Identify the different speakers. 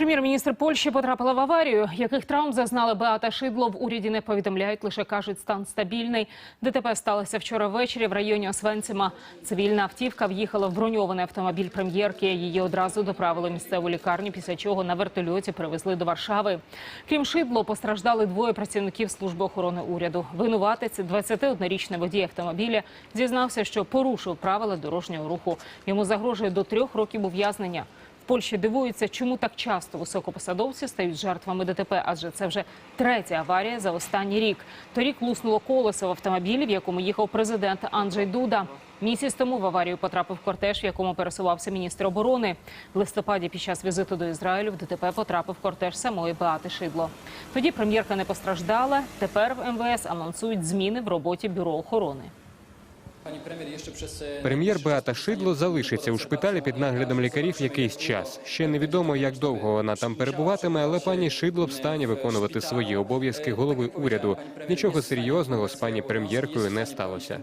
Speaker 1: Прем'єр-міністр Польщі потрапила в аварію. Яких травм зазнала Беата Шидло в уряді не повідомляють, лише кажуть, стан стабільний. ДТП сталося вчора ввечері в районі Освенцима. Цивільна автівка в'їхала в броньований автомобіль прем'єрки. Її одразу доправили в місцеву лікарню, після чого на вертольоті перевезли до Варшави. Крім Шидло, постраждали двоє працівників служби охорони уряду. Винуватець, 21-річний водій автомобіля, зізнався, що порушив правила дорожнього руху. Йому загрожує до трьох років ув'язнення. Польщі дивуються, чому так часто високопосадовці стають жертвами ДТП, адже це вже третя аварія за останній рік. Торік луснуло колесо в автомобілі, в якому їхав президент Анджей Дуда. Місяць тому в аварію потрапив кортеж, в якому пересувався міністр оборони. В листопаді під час візиту до Ізраїлю в ДТП потрапив кортеж самої Беати Шидло. Тоді прем'єрка не постраждала. Тепер в МВС анонсують зміни в роботі бюро охорони.
Speaker 2: Прем'єр,
Speaker 3: Прем'єр Беата Шидло залишиться у шпиталі під наглядом лікарів якийсь час. Ще невідомо, як довго вона там перебуватиме, але пані Шидло встані виконувати свої обов'язки голови уряду. Нічого серйозного з пані прем'єркою не сталося.